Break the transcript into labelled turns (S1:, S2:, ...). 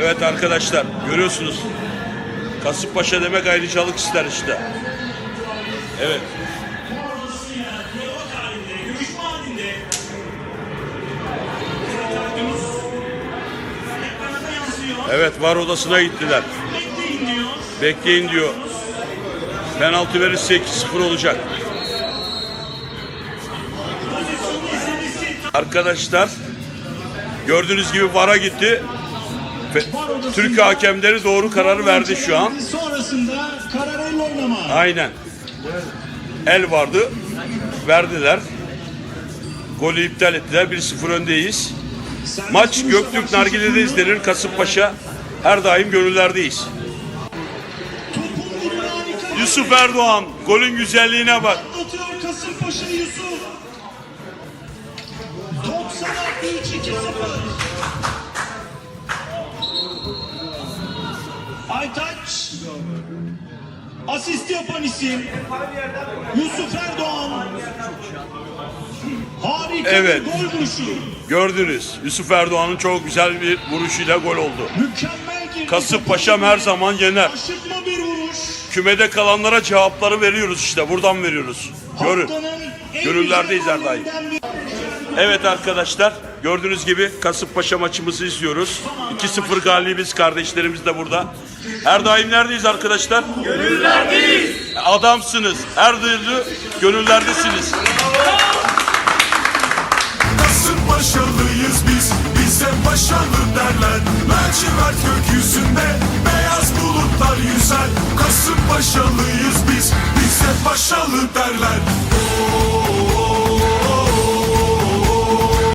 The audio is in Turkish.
S1: Evet arkadaşlar görüyorsunuz. Kasımpaşa demek ayrıcalık ister işte. Evet. Evet var odasına gittiler. Bekleyin diyor. Penaltı verirse 2-0 olacak. Arkadaşlar gördüğünüz gibi VAR'a gitti.
S2: Türk
S1: hakemleri doğru kararı verdi şu an.
S2: Sonrasında karar el oynama.
S1: Aynen. El vardı. Verdiler. Golü iptal ettiler. 1-0 öndeyiz.
S2: Maç Göktürk Nargile'de izlenir.
S1: Kasımpaşa her daim gönüllerdeyiz.
S2: Yusuf
S1: Erdoğan golün güzelliğine bak.
S2: Atıyor Kasımpaşa Yusuf. 90 63 2 Aytaç. Asist yapan isim. Yusuf Erdoğan. Harika Evet. bir gol vuruşu.
S1: Gördünüz. Yusuf Erdoğan'ın çok güzel bir vuruşuyla gol oldu.
S2: Mükemmel girdi. Kasımpaşa'm her zaman
S1: yener.
S2: Aşırtma bir vuruş.
S1: Kümede kalanlara cevapları veriyoruz işte. Buradan veriyoruz. Görün.
S2: Gönüllerdeyiz her daim.
S1: Evet arkadaşlar gördüğünüz gibi Kasımpaşa maçımızı izliyoruz. 2-0 galibiz kardeşlerimiz de burada. Her daim neredeyiz arkadaşlar? Gönüllerdeyiz. Adamsınız. Her türlü gönüllerdesiniz.
S3: Nasıl başarılıyız biz? Bize başarılı derler. Mercivert gökyüzünde beyaz bulutlar yüzer. Kasım başarılıyız biz. Bize başarılı derler.